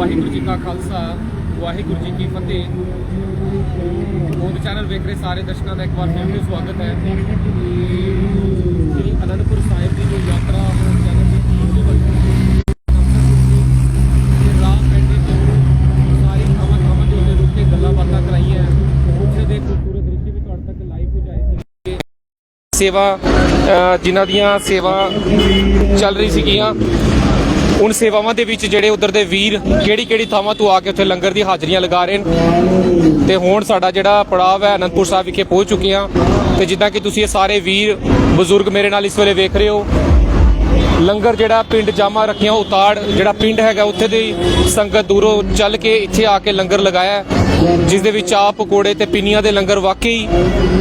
ਵਾਹਿਗੁਰੂ ਜੀ ਕਾ ਖਾਲਸਾ ਵਾਹਿਗੁਰੂ ਜੀ ਕੀ ਫਤਿਹ। ਬੋਧ ਚੈਨਲ ਵੇਖ ਰਹੇ ਸਾਰੇ ਦਰਸ਼ਕਾਂ ਦਾ ਇੱਕ ਵਾਰ ਫਿਰ ਤੋਂ ਸਵਾਗਤ ਹੈ। ਸ੍ਰੀ ਅਨੰਦਪੁਰ ਸਾਹਿਬ ਦੀ ਜੋ ਯਾਤਰਾ ਹੁਣ ਚੱਲ ਰਹੀ ਹੈ ਉਹਦੇ ਵੱਲ ਇਹ ਰਾਹ ਤੋਂ ਸਾਰੀ ਥਾਵਾਂ ਥਾਵਾਂ ਦੇ ਉੱਤੇ ਰੁਕ ਕੇ ਗੱਲਾਂ ਬਾਤਾਂ ਕਰਾਈਆਂ ਉੱਥੇ ਦੇ ਖੂਬਸੂਰਤ ਦ੍ਰਿਸ਼ ਵੀ ਤੁਹਾਡੇ ਤੱਕ ਲਾਈਵ ਪਹੁੰਚਾਏ ਸੀ। ਸੇਵਾ ਅ, ਜਿਨ੍ਹਾਂ ਦੀਆਂ ਸੇਵਾ ਚੱਲ ਰਹੀ ਸੀਗੀਆਂ। ਉਨ ਸੇਵਾਵਾਂ ਦੇ ਵਿੱਚ ਜਿਹੜੇ ਉਧਰ ਦੇ ਵੀਰ ਕਿਹੜੀ ਕਿਹੜੀ ਥਾਵਾਂ ਤੋਂ ਆ ਕੇ ਉੱਥੇ ਲੰਗਰ ਦੀ ਹਾਜ਼ਰੀਆਂ ਲਗਾ ਰਹੇ ਨੇ। ਤੇ ਹੁਣ ਸਾਡਾ ਜਿਹੜਾ ਪੜਾਅ ਹੈ ਅਨੰਦਪੁਰ ਸਾਹਿਬ ਵਿਖੇ ਪਹੁੰਚ ਚੁੱਕੇ ਹਾਂ। ਤੇ ਜਿੱਦਾਂ ਕਿ ਤੁਸੀਂ ਇਹ ਸਾਰੇ ਵੀਰ ਬਜ਼ੁਰਗ ਮੇਰੇ ਨਾਲ ਇਸ ਵੇਲੇ ਵੇਖ ਰਹੇ ਹੋ ਲੰਗਰ ਜਿਹੜਾ ਪਿੰਡ ਜਾਮਾ ਰੱਖੀਆਂ ਉਤਾੜ ਜਿਹੜਾ ਪਿੰਡ ਹੈਗਾ, ਉੱਥੇ ਦੀ ਸੰਗਤ ਦੂਰੋਂ ਚੱਲ ਕੇ ਇੱਥੇ ਆ ਕੇ ਲੰਗਰ ਲਗਾਇਆ ਜਿਸ ਦੇ ਵਿੱਚ ਆ ਪਕੌੜੇ ਤੇ ਪਿੰਨੀਆਂ ਦੇ ਲੰਗਰ ਵਾਕਈ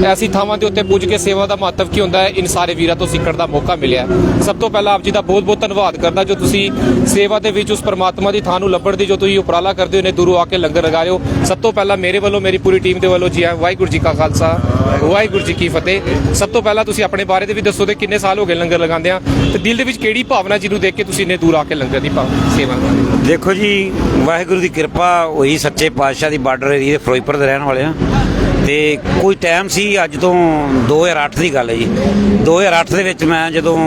ਐਸੀ ਥਾਵਾਂ ਦੇ ਉੱਤੇ ਪੁੱਜ ਕੇ ਸੇਵਾ ਦਾ ਮਹੱਤਵ ਕੀ ਹੁੰਦਾ ਹੈ, ਇਨ ਸਾਰੇ ਵੀਰਾਂ ਤੋਂ ਸਿੱਖਣ ਦਾ ਮੌਕਾ ਮਿਲਿਆ ਸਭ ਤੋਂ ਪਹਿਲਾਂ ਆਪ ਜੀ ਦਾ ਬਹੁਤ ਬਹੁਤ ਧੰਨਵਾਦ ਕਰਦਾ, ਜੋ ਤੁਸੀਂ ਸੇਵਾ ਦੇ ਵਿੱਚ ਉਸ ਪਰਮਾਤਮਾ ਦੀ ਥਾਂ ਨੂੰ ਲੱਭਣ ਦੀ ਜੋ ਤੁਸੀਂ ਉਪਰਾਲਾ ਕਰਦੇ ਹੋ ਨੇ ਦੂਰੋਂ ਆ ਕੇ ਲੰਗਰ ਲਗਾ ਰਹੇ ਹੋ ਸਭ ਤੋਂ ਪਹਿਲਾਂ ਮੇਰੇ ਵੱਲੋਂ, ਮੇਰੀ ਪੂਰੀ ਟੀਮ ਦੇ ਵੱਲੋਂ ਜੀ ਆਇਆਂ ਵਾਹਿਗੁਰੂ ਜੀ ਕਾ ਖਾਲਸਾ, ਵਾਹਿਗੁਰੂ ਜੀ ਕੀ ਫਤਿਹ। ਸਭ ਤੋਂ ਪਹਿਲਾਂ ਤੁਸੀਂ ਆਪਣੇ ਬਾਰੇ ਦੇ ਵੀ ਦੱਸੋ ਤੇ ਕਿੰਨੇ ਸਾਲ ਹੋ ਗਏ ਲੰਗਰ ਲਗਾਉਂਦੇ ਆ ਤੇ ਦਿਲ ਦੇ ਵਿੱਚ ਕਿਹੜੀ ਭਾਵਨਾ ਜਿਹਨੂੰ ਦੇਖ ਕੇ ਤੁਸੀਂ ਇੰਨੇ ਦੂਰ ਆ ਕੇ ਲੰਗਰ ਦੀ ਭਾਵ ਸੇਵਾ ਕਰਦੇ ਹੋ? ਦੇਖੋ ਜੀ, ਵਾਹਿਗੁਰੂ ਦੀ ਕਿਰਪਾ ਹੋਈ ਸੱਚੇ ਪਾਤਸ਼ਾਹ ਦੀ ਬਾਰਡਰ ਏਰੀਏ ਦੇ ਫਿਰੋਜ਼ਪੁਰ ਦੇ ਰਹਿਣ ਵਾਲੇ ਆ। ਤੇ ਕੋਈ ਟਾਈਮ ਸੀ, ਅੱਜ ਤੋਂ 2008 ਦੀ ਗੱਲ ਹੈ ਜੀ। 2008 ਦੇ ਵਿੱਚ ਮੈਂ ਜਦੋਂ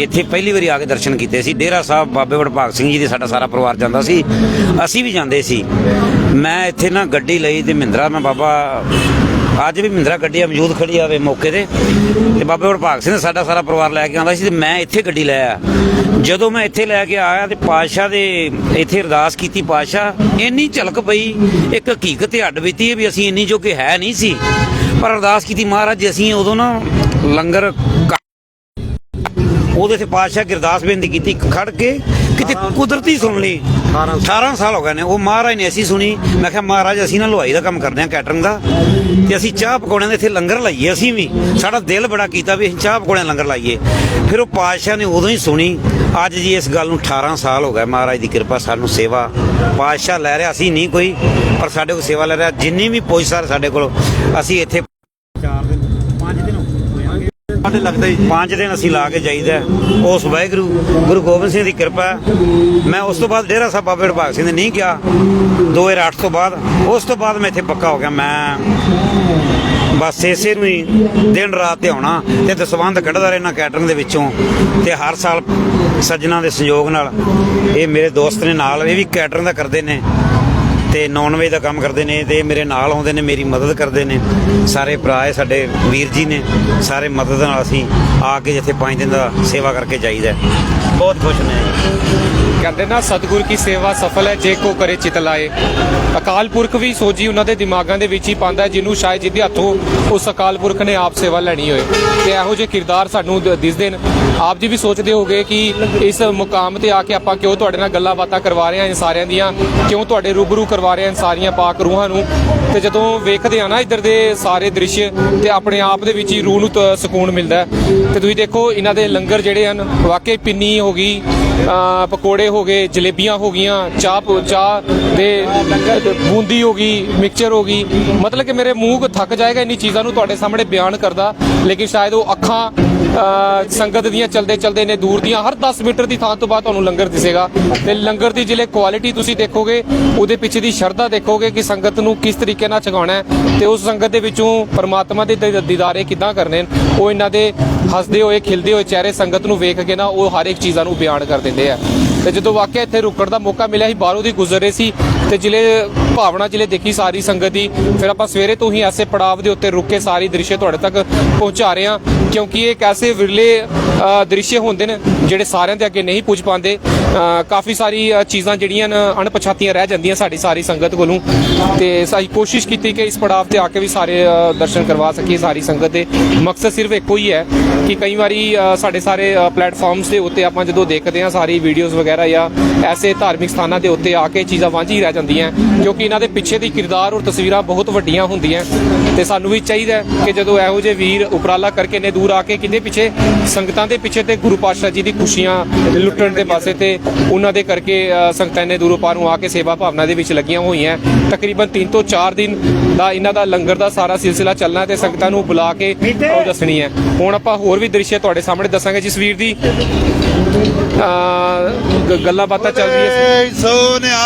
ਇੱਥੇ ਪਹਿਲੀ ਵਾਰੀ ਆ ਕੇ ਦਰਸ਼ਨ ਕੀਤੇ ਸੀ, ਡੇਰਾ ਸਾਹਿਬ ਬਾਬੇ ਵਡਭਾਗ ਸਿੰਘ ਜੀ ਦੇ ਸਾਡਾ ਸਾਰਾ ਪਰਿਵਾਰ ਜਾਂਦਾ ਸੀ, ਅਸੀਂ ਵੀ ਜਾਂਦੇ ਸੀ। ਮੈਂ ਇੱਥੇ ਨਾ ਗੱਡੀ ਲਈ ਤੇ ਮਹਿੰਦਰਾ, ਮੈਂ ਬਾਬਾ ਅੱਜ ਵੀ ਮਹਿੰਦਰਾ ਗੱਡੀ ਮੌਜੂਦ ਖੜੀ ਆਵੇ ਮੌਕੇ ਤੇ। ਤੇ ਬਾਬੇ ਵਡਭਾਗ ਸਿੰਘ ਸਾਡਾ ਸਾਰਾ ਪਰਿਵਾਰ ਲੈ ਕੇ ਆਉਂਦਾ ਸੀ ਤੇ ਮੈਂ ਇੱਥੇ ਗੱਡੀ ਲੈ ਆ। ਜਦੋਂ ਮੈਂ ਇੱਥੇ ਲੈ ਕੇ ਆਇਆ ਤੇ ਪਾਤਸ਼ਾਹ ਦੇ ਇੱਥੇ ਅਰਦਾਸ ਕੀਤੀ, ਪਾਤਸ਼ਾਹ, ਇੰਨੀ ਝਲਕ ਪਈ, ਇੱਕ ਹਕੀਕਤ ਤੇ ਹੱਡ ਬੀਤੀ ਵੀ ਅਸੀਂ ਇੰਨੀ ਜੋ ਕਿ ਹੈ ਨਹੀਂ ਸੀ। ਪਰ ਅਰਦਾਸ ਕੀਤੀ, ਮਹਾਰਾਜ ਜੀ ਅਸੀਂ ਉਦੋਂ ਨਾ ਲੰਗਰ ਕ- ਉਹਦੇ ਤੇ ਪਾਤਸ਼ਾਹ ਕੀ ਅਰਦਾਸ ਬੇਨਤੀ ਕੀਤੀ, ਖੜ ਕੇ ਕਿਤੇ ਕੁਦਰਤੀ ਸੁਣ ਲਈ। 18 ਸਾਲ। ਹੋ ਗਏ ਨੇ ਉਹ ਮਹਾਰਾਜ ਨੇ ਅਸੀਂ ਸੁਣੀ। ਮੈਂ ਕਿਹਾ ਮਹਾਰਾਜ ਅਸੀਂ ਨਾ ਲੁਹਾਈ ਦਾ ਕੰਮ ਕਰਦੇ ਹਾਂ ਕੈਟਰਿੰਗ ਦਾ। ਤੇ ਅਸੀਂ ਚਾਹ ਪਕੌੜਿਆਂ ਦੇ ਇੱਥੇ ਲੰਗਰ ਲਾਈਏ ਅਸੀਂ ਵੀ। ਸਾਡਾ ਦਿਲ ਬੜਾ ਕੀਤਾ ਵੀ ਅਸੀਂ ਚਾਹ ਪਕੌੜਿਆਂ ਲੰਗਰ ਲਾਈਏ। ਫਿਰ ਉਹ ਪਾਤਸ਼ਾਹ ਨੇ ਉਦੋਂ ਹੀ ਸੁਣੀ। ਅੱਜ ਜੀ ਇਸ ਗੱਲ ਨੂੰ 18 ਸਾਲ ਹੋ ਗਏ ਮਹਾਰਾਜ ਦੀ ਕਿਰਪਾ ਸਾਨੂੰ ਸੇਵਾ। ਪਾਤਸ਼ਾਹ ਲੈ ਰਿਹਾ ਅਸੀਂ ਨਹੀਂ ਕੋਈ ਪਰ ਸਾਡੇ ਕੋਲ ਸੇਵਾ ਲੈ ਰਿਹਾ। ਜਿੰਨੀ ਵੀ ਪੁੱਛ ਸਾਡੇ ਕੋਲ ਅਸੀਂ ਇੱਥੇ 4 ਦਿਨ 5 ਦਿਨ ਹੋਏ ਸਾਡੇ ਲੱਗਦਾ ਹੀ ਪੰਜ ਦਿਨ ਅਸੀਂ ਲਾ ਕੇ ਜਾਈਦਾ ਉਸ ਵਾਹਿਗੁਰੂ, ਗੁਰੂ ਗੋਬਿੰਦ ਸਿੰਘ ਦੀ ਕਿਰਪਾ ਮੈਂ ਉਸ ਤੋਂ ਬਾਅਦ ਡੇਰਾ ਸਾਹਿਬ ਬਾਬੇ ਵਿਭਾਗ ਸਿੰਘ ਨੇ ਨਹੀਂ ਗਿਆ 2008 ਤੋਂ ਬਾਅਦ, ਉਸ ਤੋਂ ਬਾਅਦ ਮੈਂ ਇੱਥੇ ਪੱਕਾ ਹੋ ਗਿਆ। ਮੈਂ ਬਸ ਇਸੇ ਨੂੰ ਹੀ ਦਿਨ ਰਾਤ ਤੇ ਆਉਣਾ ਤੇ ਦਸਵੰਧ ਕੱਢਦਾ ਰਹਿਣਾ ਕੈਟਰਿੰਗ ਦੇ ਵਿੱਚੋਂ ਤੇ ਹਰ ਸਾਲ ਸੱਜਣਾ ਦੇ ਸੰਯੋਗ ਨਾਲ ਇਹ ਮੇਰੇ ਦੋਸਤ ਨੇ ਨਾਲ ਇਹ ਵੀ ਕੈਟਰਿੰਗ ਦਾ ਕਰਦੇ ਨੇ। ਤੇ ਨੌਨ ਵੇਜ ਦਾ ਕੰਮ ਕਰਦੇ ਨੇ ਤੇ ਮੇਰੇ ਨਾਲ ਆਉਂਦੇ ਨੇ, ਮੇਰੀ ਮਦਦ ਕਰਦੇ ਨੇ। ਸਾਰੇ ਭਰਾ ਹੈ ਸਾਡੇ ਵੀਰ ਜੀ ਨੇ, ਸਾਰੇ ਮਦਦ ਨਾਲ ਅਸੀਂ ਆ ਕੇ ਜਿੱਥੇ ਪੰਜ ਦਿਨ ਦਾ ਸੇਵਾ ਕਰਕੇ ਜਾਈਦਾ ਬਹੁਤ ਖੁਸ਼ ਨੇ। ਕਹਿੰਦੇ ਨਾ ਸਤਿਗੁਰ ਕੀ ਸੇਵਾ ਸਫਲ ਹੈ ਜੇ ਕੋ ਕਰੇ ਚਿਤ ਲਾਏ। ਅਕਾਲ ਪੁਰਖ ਵੀ ਸੋਜੀ ਉਹਨਾਂ ਦੇ ਦਿਮਾਗਾਂ ਦੇ ਵਿੱਚ ਹੀ ਪਾਉਂਦਾ ਹੈ, ਜਿਹਨੂੰ ਸ਼ਾਇਦ ਜਿਹਦੇ ਹੱਥੋਂ ਉਸ ਅਕਾਲ ਪੁਰਖ ਨੇ ਆਪ ਸੇਵਾ ਲੈਣੀ ਹੋਏ। ਤੇ ਇਹੋ ਜਿਹੇ ਕਿਰਦਾਰ ਸਾਨੂੰ ਦ- ਦਿਸਦੇ ਨੇ ਆਪ ਜੀ ਵੀ ਸੋਚਦੇ ਹੋਗੇ ਕਿ ਇਸ ਮੁਕਾਮ ਤੇ ਆ ਕੇ ਆਪਾਂ ਕਿਉਂ ਤੁਹਾਡੇ ਨਾਲ ਗੱਲਾਂ ਬਾਤਾਂ ਕਰਵਾ ਰਹੇ ਹਾਂ ਇਨ ਸਾਰਿਆਂ ਦੀਆਂ ਕਿਉਂ ਤੁਹਾਡੇ ਰੂਬਰੂ ਕਰਵਾ ਰਹੇ ਹਾਂ ਇਨ ਸਾਰੀਆਂ ਪਾਕ ਰੂਹਾਂ ਨੂੰ। ਤੇ ਜਦੋਂ ਵੇਖਦੇ ਆ ਨਾ ਇੱਧਰ ਦੇ ਸਾਰੇ ਦ੍ਰਿਸ਼ ਤੇ ਆਪਣੇ ਆਪ ਦੇ ਵਿੱਚ ਹੀ ਰੂਹ ਨੂੰ ਤ- ਸਕੂਨ ਮਿਲਦਾ ਹੈ। ਤੇ ਤੁਸੀਂ ਦੇਖੋ ਇਹਨਾਂ ਦੇ ਲੰਗਰ ਜਿਹੜੇ ਹਨ ਵਾਕਈ ਪਿੰਨੀ ਹੋ ਗਈ ਅ, ਪਕੌੜੇ ਹੋ ਗਏ ਜਲੇਬੀਆਂ ਹੋ ਗਈਆਂ ਚਾਹ ਚਾਹ ਦੇ ਬੂੰਦੀ ਹੋ ਗਈ ਮਿਕਸਚਰ ਹੋ ਗਈ। ਮਤਲਬ ਕਿ ਮੇਰੇ ਮੂੰਹ ਥੱਕ ਜਾਏਗਾ ਇੰਨੀ ਚੀਜ਼ਾਂ ਨੂੰ ਤੁਹਾਡੇ ਸਾਹਮਣੇ ਬਿਆਨ ਕਰਦਾ ਲੇਕਿਨ ਸ਼ਾਇਦ ਉਹ ਅੱਖਾਂ ਸੰਗਤ ਦੀਆਂ ਚਲਦੇ ਚਲਦੇ ਨੇ ਦੂਰ ਦੀਆਂ, ਹਰ 10 ਮੀਟਰ ਦੀ ਥਾਂ ਤੋਂ ਬਾਅਦ ਤੁਹਾਨੂੰ ਲੰਗਰ ਦਿਸੇਗਾ। ਤੇ ਲੰਗਰ ਦੀ ਜਿਹੜੇ ਕੁਆਲਿਟੀ ਤੁਸੀਂ ਦੇਖੋਗੇ, ਉਹਦੇ ਪਿੱਛੇ ਦੀ ਸ਼ਰਧਾ ਦੇਖੋਗੇ ਕਿ ਸੰਗਤ ਨੂੰ ਕਿਸ ਤਰੀਕੇ ਨਾਲ ਛਕਾਉਣਾ ਤੇ ਉਸ ਸੰਗਤ ਦੇ ਵਿੱਚੋਂ ਪਰਮਾਤਮਾ ਦੇ ਦ- ਦੀਦਾਰੇ ਕਿੱਦਾਂ ਕਰਨੇ ਨੇ ਉਹ ਇਹਨਾਂ ਦੇ ਹੱਸਦੇ ਹੋਏ, ਖਿਲਦੇ ਹੋਏ ਚਿਹਰੇ ਸੰਗਤ ਨੂੰ ਵੇਖ ਕੇ ਨਾ ਉਹ ਹਰ ਇੱਕ ਚੀਜ਼ਾਂ ਨੂੰ ਬਿਆਨ ਕਰ ਦਿੰਦੇ ਆ। ਤੇ ਜਦੋਂ ਵਾਕਿਆ ਇੱਥੇ ਰੁਕਣ ਦਾ ਮੌਕਾ ਮਿਲਿਆ ਸੀ, ਬਾਹਰੋਂ ਦੀ ਗੁਜ਼ਰ ਰਹੇ ਸੀ ਤੇ ਜ਼ਿਲ੍ਹੇ ਭਾਵਨਾ ਜ਼ਿਲ੍ਹੇ ਦੇਖੀ ਸਾਰੀ ਸੰਗਤ ਦੀ, ਫਿਰ ਆਪਾਂ ਸਵੇਰੇ ਤੋਂ ਹੀ ਐਸੇ ਪੜਾਵ ਦੇ ਉੱਤੇ ਰੁਕ ਕੇ ਸਾਰੀ ਦ੍ਰਿਸ਼ ਤੁਹਾਡੇ ਤੱਕ ਪਹੁੰਚਾ ਰਹੇ ਹਾਂ, ਕਿਉਂਕਿ ਇਹ ਇੱਕ ਐਸੇ ਵਿਰਲੇ ਦ੍ਰਿਸ਼ ਹੁੰਦੇ ਨੇ ਜਿਹੜੇ ਸਾਰਿਆਂ ਦੇ ਅੱਗੇ ਨਹੀਂ ਪੁੱਜ ਪਾਉਂਦੇ। ਕਾਫੀ ਸਾਰੀ ਚੀਜ਼ਾਂ ਜਿਹੜੀਆਂ ਨੇ, ਅਣਪਛਾਤੀਆਂ ਰਹਿ ਜਾਂਦੀਆਂ ਸਾਡੀ ਸਾਰੀ ਸੰਗਤ ਕੋਲੋਂ। ਤੇ ਸਾਡੀ ਕੋਸ਼ਿਸ਼ ਕੀਤੀ ਕਿ ਇਸ ਪੜਾਵ ਤੇ ਆ ਕੇ ਵੀ ਸਾਰੇ ਦਰਸ਼ਨ ਕਰਵਾ ਸਕੀਏ ਸਾਰੀ ਸੰਗਤ ਦੇ। ਮਕਸਦ ਸਿਰਫ ਇੱਕੋ ਹੀ ਹੈ ਕਿ ਕਈ ਵਾਰੀ ਸਾਡੇ ਸਾਰੇ ਪਲੇਟਫਾਰਮਸ ਦੇ ਉੱਤੇ ਆਪਾਂ ਜਦੋਂ ਦੇਖਦੇ ਹਾਂ ਸਾਰੀ ਵੀਡੀਓਜ਼ ਵਗੈਰਾ ਜਾਂ ਐਸੇ ਧਾਰਮਿਕ ਸਥਾਨਾਂ ਦੇ ਉੱਤੇ ਆ ਕੇ ਚੀਜ਼ਾਂ ਵਾਂਝੀ ਰਹਿ ਜਾਂਦੀਆਂ ਕਿਉਂਕਿ ਇਹਨਾਂ ਦੇ ਪਿੱਛੇ ਦੀ ਕਿਰਦਾਰ ਔਰ ਤਸਵੀਰਾਂ ਬਹੁਤ ਵੱਡੀਆਂ ਹੁੰਦੀਆਂ। ਤੇ ਸਾਨੂੰ ਵੀ ਚਾਹੀਦਾ ਕਿ ਜਦੋਂ ਇਹੋ ਜਿਹੇ ਵੀਰ ਉਪਰਾਲਾ ਕਰਕੇ ਨੇ ਦੂਰ ਆ ਕੇ ਕਿਤੇ ਪਿੱਛੇ ਸੰਗਤਾਂ ਦੇ ਪਿੱਛੇ ਤੇ ਗੁਰੂ ਪਾਤਸ਼ਾਹ ਜੀ ਦੀ ਖੁਸ਼ੀਆਂ ਲੁੱਟਣ ਦੇ ਪਾਸੇ ਤੇ ਉਹਨਾਂ ਦੇ ਕਰਕੇ ਸੰਗਤਾਂ ਨੇ ਦੂਰੋਂ ਪਾਰੋਂ ਆ ਕੇ ਸੇਵਾ ਭਾਵਨਾ ਦੇ ਵਿੱਚ ਲੱਗੀਆਂ ਹੋਈਆਂ। ਤਕਰੀਬਨ 3 ਤੋਂ 4 ਦਿਨ ਦਾ ਇਹਨਾਂ ਦਾ ਲੰਗਰ ਦਾ ਸਾਰਾ ਸਿਲਸਿਲਾ ਚੱਲਣਾ ਤੇ ਸੰਗਤਾਂ ਨੂੰ ਬੁਲਾ ਕੇ ਉਹ ਦੱਸਣੀ ਹੈ। ਹੁਣ ਆਪਾਂ ਹੋਰ ਵੀ ਦ੍ਰਿਸ਼ ਤੁਹਾਡੇ ਸਾਹਮਣੇ ਦੱਸਾਂਗੇ ਜਿਸ ਵੀਰ ਦੀ ਅ, ਗੱਲਾਂ ਬਾਤਾਂ ਚੱਲ ਰਹੀਆਂ ਸੀ। ਸੋਨਿਆ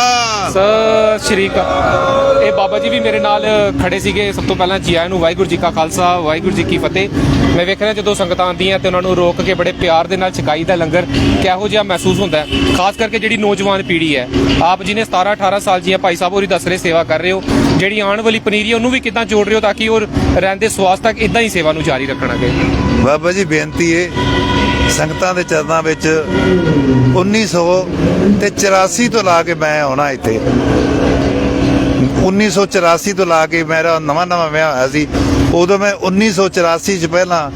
ਸਤਿ ਸ਼੍ਰੀ ਅਕਾਲ। ਇਹ ਬਾਬਾ ਜੀ ਵੀ ਮੇਰੇ ਨਾਲ ਖੜੇ ਸੀਗੇ। ਸਭ ਤੋਂ ਪਹਿਲਾਂ ਜੀ ਆਇਆਂ ਨੂੰ ਵਾਹਿਗੁਰੂ ਜੀ ਕਾ ਖਾਲਸਾ ਵਾਹਿਗੁਰੂ ਜੀ ਕੀ ਫਤਿਹ। ਮੈਂ ਵੇਖ ਰਿਹਾ ਜਦੋਂ ਸੰਗਤਾਂ ਆਉਂਦੀਆਂ ਤੇ ਉਹਨਾਂ ਨੂੰ ਰੋਕ ਕੇ ਬੜੇ ਪਿਆਰ ਦੇ ਨਾਲ ਛਕਾਈ ਦਾ ਲੰਗਰ ਕਿਹੋ ਜਿਹਾ ਮਹਿਸੂਸ ਹੁੰਦਾ ਹੈ। ਖਾਸ ਕਰਕੇ ਜਿਹੜੀ ਨੌਜਵਾਨ ਪੀੜ੍ਹੀ ਹੈ। ਆਪ ਜੀ ਨੇ 17 18 ਸਾਲ ਦੀਆਂ ਭਾਈ ਸਾਹਿਬ ਹੋਰੀ ਦੱਸ ਰਹੇ ਸੇਵਾ ਕਰ ਰਹੇ ਹੋ। ਜਿਹੜੀ ਆਉਣ ਵਾਲੀ ਪਨੀਰੀ ਉਹਨੂੰ ਵੀ ਕਿੱਦਾਂ ਜੋੜ ਰਹੇ ਹੋ ਤਾਂ ਕਿ ਉਹ ਰਹਿੰਦੇ ਸਵਾਸ ਤੱਕ ਇਦਾਂ ਹੀ ਸੇਵਾ ਨੂੰ ਜਾਰੀ ਰੱਖਣਗੇ ਬਾਬਾ ਜੀ, ਬੇਨਤੀ ਏ, ਸੰਗਤਾਂ ਦੇ ਚਰਨਾਂ ਵਿੱਚ 1900 ਤੇ 84 ਤੋਂ ਲਾ ਕੇ ਮੈਂ ਆਉਣਾ ਇੱਥੇ। 1984 ਤੋਂ ਲਾ ਕੇ ਮੇਰਾ ਨਵਾਂ ਨਵਾਂ ਵਿਆਹ ਹੋਇਆ ਸੀ। ਉਦੋਂ ਮੈਂ 1984 ਚ ਪਹਿਲਾਂ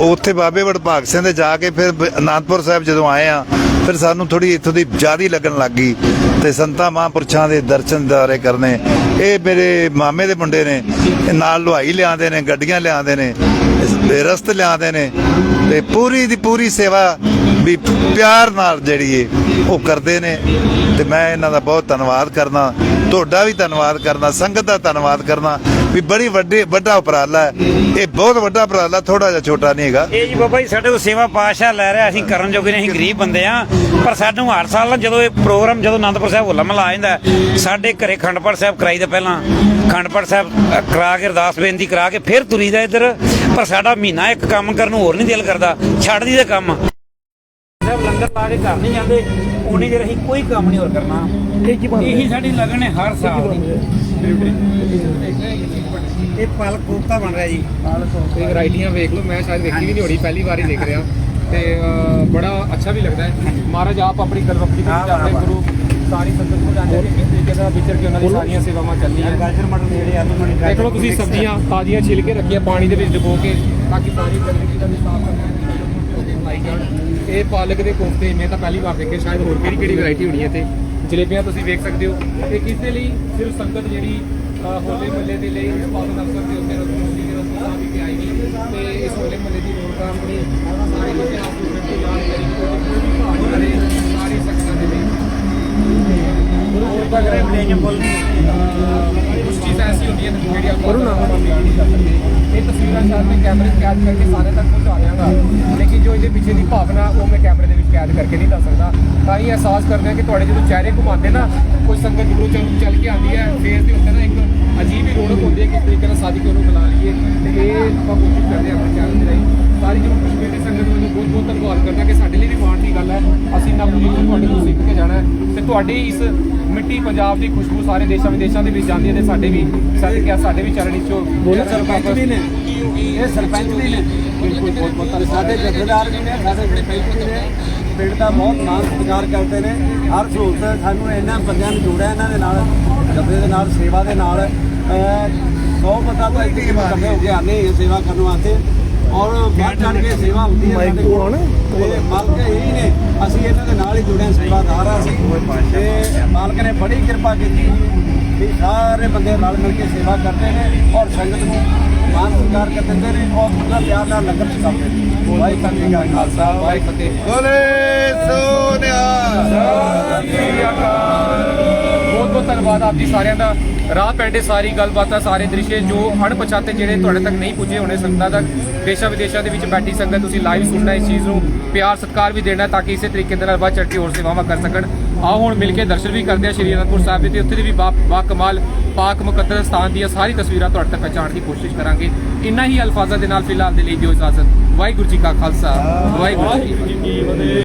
ਉੱਥੇ ਬਾਬੇ ਵਡਭਾਗ ਸਿੰਘ ਦੇ ਜਾ ਕੇ ਫਿਰ ਅਨੰਦਪੁਰ ਸਾਹਿਬ ਜਦੋਂ ਆਏ ਆ ਫਿਰ ਸਾਨੂੰ ਥੋੜੀ ਇੱਥੋਂ ਦੀ ਜ਼ਿਆਦਾ ਲੱਗਣ ਲੱਗ ਗਈ ਤੇ ਸੰਤਾਂ ਮਹਾਂਪੁਰਸ਼ਾਂ ਦੇ ਦਰਸ਼ਨ ਦਾਰੇ ਕਰਨੇ। ਇਹ ਮੇਰੇ ਮਾਮੇ ਦੇ ਮੁੰਡੇ ਨੇ ਨਾਲ ਲੁਹਾਈ ਲਿਆਉਂਦੇ ਨੇ, ਗੱਡੀਆਂ ਲਿਆਉਂਦੇ ਨੇ ਇਸ- ਰਸਤ ਲਿਆਉਂਦੇ ਨੇ ਤੇ ਪੂਰੀ ਦੀ ਪੂਰੀ ਸੇਵਾ ਵੀ ਪਿਆਰ ਨਾਲ ਜਿਹੜੀ ਏ, ਉਹ ਕਰਦੇ ਨੇ। ਤੇ ਮੈਂ ਇਹਨਾਂ ਦਾ ਬਹੁਤ ਧੰਨਵਾਦ ਕਰਨਾ ਤੁਹਾਡਾ ਵੀ ਧੰਨਵਾਦ ਕਰਨਾ ਸੰਗਤ ਦਾ ਧੰਨਵਾਦ ਕਰਨਾ ਵੀ ਬੜੀ ਵੱਡੀ ਵੱਡਾ ਉਪਰਾਲਾ ਹੈ। ਇਹ ਬਹੁਤ ਵੱਡਾ ਉਪਰਾਲਾ ਥੋੜਾ ਜਿਹਾ ਛੋਟਾ ਨਹੀਂ ਹੈਗਾ। ਇਹ ਜੀ ਬਾਬਾ ਜੀ ਸਾਡੇ ਕੋਲ ਸੇਵਾ ਪਾਸ਼ਾ ਲੈ ਰਿਹਾ ਅਸੀਂ ਕਰਨ ਜੋਗੇ ਨਹੀਂ ਅਸੀਂ ਗਰੀਬ ਬੰਦੇ ਆ ਪਰ ਸਾਨੂੰ ਹਰ ਸਾਲ ਜਦੋਂ ਇਹ ਪ੍ਰੋਗਰਾਮ ਜਦੋਂ ਆਨੰਦਪੁਰ ਸਾਹਿਬ ਹੋਲਾ ਮਹੱਲਾ ਆ ਜਾਂਦਾ ਸਾਡੇ ਘਰੇ ਖੰਡਪੜ ਸਾਹਿਬ ਕਰਾਈ ਦਾ ਪਹਿਲਾਂ ਖੰਡਪੜ ਸਾਹਿਬ ਕਰਾ ਕੇ ਅਰਦਾਸ ਬੇਨਤੀ ਕਰਾ ਕੇ ਫਿਰ ਤੁਰੀਦਾ ਇੱਧਰ। ਪਰ ਸਾਡਾ ਮਹੀਨਾ ਇੱਕ ਕੰਮ ਕਰਨ ਨੂੰ ਹੋਰ ਨਹੀਂ ਦਿਲ ਕਰਦਾ ਛੱਡ ਦੀ ਦਾ ਕੰਮ। ਸਾਹਿਬ ਲੰਗਰ ਲਾ ਕੇ ਘਰ ਨਹੀਂ ਜਾਂਦੇ ਉਨੀ ਦੇਰ ਅਸੀਂ ਕੋਈ ਕੰਮ ਨਹੀਂ ਹੋਰ ਕਰਨਾ। ਇਹੀ ਸਾਡੀ ਲਗਨ ਹੈ ਹਰ ਸਾਲ ਇਹ ਪਾਲਕ ਕੋਫਤਾ ਬਣ ਰਿਹਾ ਜੀ। ਤੇ ਵੈਰਾਈਟੀਆਂ ਵੇਖ ਲਓ ਮੈਂ ਸ਼ਾਇਦ ਵੇਖੀ ਵੀ ਨਹੀਂ ਹੋਣੀ ਪਹਿਲੀ ਵਾਰ ਹੀ ਦੇਖ ਰਿਹਾ। ਤੇ ਬੜਾ ਅੱਛਾ ਵੀ ਲੱਗਦਾ ਹੈ। ਮਹਾਰਾਜ ਆਪ ਆਪਣੀ ਗਲਵਕਤੀ ਦੇ ਵਿੱਚ ਆਪਣੇ। ਗੁਰੂ ਸਾਰੀ ਸੰਗਤ ਨੂੰ ਜਾਣਦੇ ਕਿ ਕਿਸ ਤਰੀਕੇ ਨਾਲ ਵਿਚਰ ਕੇ ਉਹਨਾਂ ਦੀ ਸਾਰੀਆਂ ਸੇਵਾਵਾਂ ਚੱਲਦੀਆਂ ਗਾਜਰ ਮਟਰ ਜਿਹੜੇ ਆਲੂ ਮਟਰ ਦੇਖ ਲਓ ਤੁਸੀਂ ਸਬਜ਼ੀਆਂ ਤਾਜ਼ੀਆਂ ਛਿਲ ਕੇ ਰੱਖੀਆਂ ਪਾਣੀ ਦੇ ਵਿੱਚ ਡੁਬੋ ਕੇ ਤਾਂ ਕਿ ਸਾਰੀ ਗੰਦਗੀ ਦਾ ਵੀ ਸਾਫ਼ ਕਰਨਾ ਇਹ ਪਾਲਕ ਦੇ ਕੋਫਤੇ ਮੈਂ ਤਾਂ ਪਹਿਲੀ ਵਾਰ ਦੇਖੇ ਸ਼ਾਇਦ ਹੋਰ ਕਿਹੜੀ ਕਿਹੜੀ ਵੈਰਾਈਟੀ ਹੋਣੀ ਹੈ ਤੇ ਜਲੇਬੀਆਂ ਤੁਸੀਂ ਵੇਖ ਸਕਦੇ ਹੋ। ਇਹ ਕਿਸ ਦੇ ਲਈ? ਸਿਰਫ ਸੰਗਤ ਜਿਹੜੀ ਹੋਲੇ ਮੱਲੇ ਦੇ ਲਈ ਉਤਪਾਦਨ ਅਫਸਰ ਦੇ ਉੱਤੇ ਰਸਮੀ ਦੇ ਰਸਮ ਵੀ ਪਿਆਈ ਗਈ ਤੇ ਇਸ ਹੋਲੇ ਮੱਲੇ ਦੀ ਰੋਣਕਾਂ ਆਪਣੀ ਸਾਰੇ ਇਤਿਹਾਸ ਨੂੰ ਫਿਰ ਤੋਂ ਯਾਦ ਕਰੀ ਕੋਈ ਵੀ ਭਾਗ ਕਰੇ ਸਾਰੀ ਸੰਗਤਾਂ ਦੇ ਲਈ ਹੋਰ ਬਗਰੇ ਬਲੇਜ ਬੋਲ ਕੁਝ ਚੀਜ਼ਾਂ ਐਸੀ ਹੁੰਦੀਆਂ ਨੇ ਜਿਹੜੀ ਆਪਾਂ ਕਰੋਨਾ ਨਹੀਂ ਕਰ ਸਕਦੇ। ਇਹ ਤਸਵੀਰਾਂ ਸ਼ਾਇਦ ਮੈਂ ਕੈਮਰੇ 'ਚ ਕੈਦ ਕਰਕੇ ਸਾਰੇ ਤੱਕ ਪਹੁੰਚਾ ਦਿਆਂਗਾ। ਲੇਕਿਨ ਜੋ ਇਹਦੇ ਪਿੱਛੇ ਦੀ ਭਾਵਨਾ ਉਹ ਮੈਂ ਕੈਮਰੇ ਦੇ ਵਿੱਚ ਕੈਦ ਕਰਕੇ ਨਹੀਂ ਦੱਸ ਸਕਦਾ। ਤਾਂ ਹੀ ਅਹਿਸਾਸ ਕਰਦੇ ਹਾਂ ਕਿ ਤੁਹਾਡੇ ਜਦੋਂ ਚਿਹਰੇ ਘੁਮਾਉਂਦੇ ਨਾ ਕੋਈ ਸੰਗਤ ਜਦੋਂ ਚੱਲ ਚੱਲ ਕੇ ਆਉਂਦੀ ਹੈ ਫੇਸ ਸਾਦੀ ਉਹਨੂੰ ਬੁਲਾ ਲਈਏ ਤੇ ਇਹ ਆਪਾਂ ਕੋਸ਼ਿਸ਼ ਕਰਦੇ ਆਪਣੇ ਚੈਨਲ ਦੇ ਰਾਹੀਂ। ਸਾਰੀ ਜੋ ਕਸ਼ਮੀਰ ਦੀ ਸੰਗਤ ਨੂੰ ਬਹੁਤ ਬਹੁਤ ਧੰਨਵਾਦ ਕਰਦਾ ਕਿ ਸਾਡੇ ਲਈ ਵੀ ਮਾਣ ਦੀ ਗੱਲ ਹੈ। ਅਸੀਂ ਨਾ ਪੂਰੀ ਤੁਹਾਡੇ ਤੋਂ ਸਿੱਖ ਕੇ ਜਾਣਾ ਤੇ ਤੁਹਾਡੀ ਇਸ ਮਿੱਟੀ ਪੰਜਾਬ ਦੀ ਖੁਸ਼ਬੂ ਸਾਰੇ ਦੇਸ਼ਾਂ ਵਿਦੇਸ਼ਾਂ ਦੇ ਵਿੱਚ ਜਾਂਦੀ ਹੈ ਤੇ ਸਾਡੇ ਵੀ ਸਦਕਿਆ ਸਾਡੇ ਵੀ ਚਰਨ ਵਿੱਚੋਂ ਬੋਲੇ ਸਰਪੰਚ ਵੀ ਨੇ। ਇਹ ਸਰਪੰਚ ਵੀ ਨੇ। ਬਿਲਕੁਲ ਬਹੁਤ ਬਹੁਤ ਧੰਨਵਾਦ। ਸਾਡੇ ਜਥੇਦਾਰ ਵੀ ਨੇ ਸਾਡੇ ਸਰਪੰਚ ਵੀ ਨੇ। ਪਿੰਡ ਦਾ ਬਹੁਤ ਮਾਣ ਸਤਿਕਾਰ ਕਰਦੇ ਨੇ। ਹਰ ਸਹੂਲਤ ਸਾਨੂੰ ਇਹਨਾਂ ਬੰਦਿਆਂ ਨੂੰ ਜੋੜਿਆ ਇਹਨਾਂ ਦੇ ਨਾਲ ਜਥੇ ਦੇ ਨਾਲ ਸੇਵਾ ਦੇ ਨਾਲ। ਸੌ ਬੰਦਾ ਤਾਂ ਇੱਥੇ ਇਕੱਠੇ ਹੋ ਕੇ ਆਨੇ ਇਹ ਸੇਵਾ ਕਰਨ ਵਾਸਤੇ। ਔਰ ਬਾਹਰ ਚੜ ਕੇ ਸੇਵਾ ਹੁੰਦੀ ਹੈ ਸਾਡੇ ਕੋਲ। ਤੇ ਮਾਲਕ ਇਹੀ ਨੇ ਅਸੀਂ ਇਹਨਾਂ ਦੇ ਨਾਲ ਹੀ ਜੁੜੇ ਹਾਂ, ਸੇਵਾਦਾਰ ਆ ਅਸੀਂ। ਤੇ ਮਾਲਕ ਨੇ ਬੜੀ ਕਿਰਪਾ ਕੀਤੀ ਵੀ ਸਾਰੇ ਬੰਦੇ ਰਲ ਮਿਲ ਕੇ ਸੇਵਾ ਕਰਦੇ ਨੇ ਔਰ ਸੰਗਤ ਨੂੰ ਮਾਨ ਸਤਿਕਾਰ ਕਰ ਦਿੰਦੇ ਨੇ ਔਰ ਪੂਰਾ ਪਿਆਰ ਨਾਲ ਲੰਗਰ ਛਕਾਉਂਦੇ ਨੇ। ਵਾਹਿਗੁਰੂ ਜੀ ਕਾ ਖਾਲਸਾ ਵਾਹਿਗੁਰੂ ਫਤਿਹ। ਬੋਲੇ ਸੋਨਿਆ। ਬਹੁਤ ਬਹੁਤ ਧੰਨਵਾਦ ਆਪ ਜੀ ਸਾਰਿਆਂ ਦਾ। ਰਾਹ ਪੈਂਡੇ ਸਾਰੀ ਗੱਲਬਾਤਾਂ, ਸਾਰੇ ਦ੍ਰਿਸ਼ੇ ਜੋ ਅਣਪਛਾਤੇ ਜਿਹੜੇ ਤੁਹਾਡੇ ਤੱਕ ਨਹੀਂ ਪੁੱਜੇ ਹੋਣੇ ਸੰਗਤਾਂ ਤੱਕ, ਦੇਸ਼ਾਂ ਵਿਦੇਸ਼ਾਂ ਦੇ ਵਿੱਚ ਬੈਠੀ ਸੰਗਤ ਤੁਸੀਂ ਲਾਈਵ ਸੁਣਨਾ ਇਸ ਚੀਜ਼ ਨੂੰ, ਪਿਆਰ, ਸਤਿਕਾਰ ਵੀ ਦੇਣਾ ਤਾਂ ਕਿ ਇਸੇ ਤਰੀਕੇ ਦੇ ਨਾਲ ਵੱਧ ਚੜ੍ਹ ਹੋਰ ਸੇਵਾਵਾਂ ਕਰ ਸਕਣ। ਆਓ ਹੁਣ ਮਿਲ ਕੇ ਦਰਸ਼ਨ ਵੀ ਕਰਦੇ ਆ ਸ਼੍ਰੀ ਅਨੰਦਪੁਰ ਸਾਹਿਬ ਦੇ ਉੱਥੇ ਦੀ ਵੀ ਬਾ ਕਮਾਲ, ਪਾਕ ਮੁਕੱਦਸ ਸਥਾਨ ਦੀਆਂ ਸਾਰੀ ਤਸਵੀਰਾਂ ਤੁਹਾਡੇ ਤੱਕ ਪਹੁੰਚਾਉਣ ਦੀ ਕੋਸ਼ਿਸ਼ ਕਰਾਂਗੇ। ਇਨ੍ਹਾਂ ਹੀ ਅਲਫਾਜ਼ਾਂ ਦੇ ਨਾਲ ਫਿਲਹਾਲ ਦੇ ਲਈ ਦਿਓ ਇਜਾਜ਼ਤ। ਵਾਹਿਗੁਰੂ ਜੀ ਕਾ ਖਾਲਸਾ, ਵਾਹਿਗੁਰੂ ਜੀ ਕੀ ਫਤਿਹ।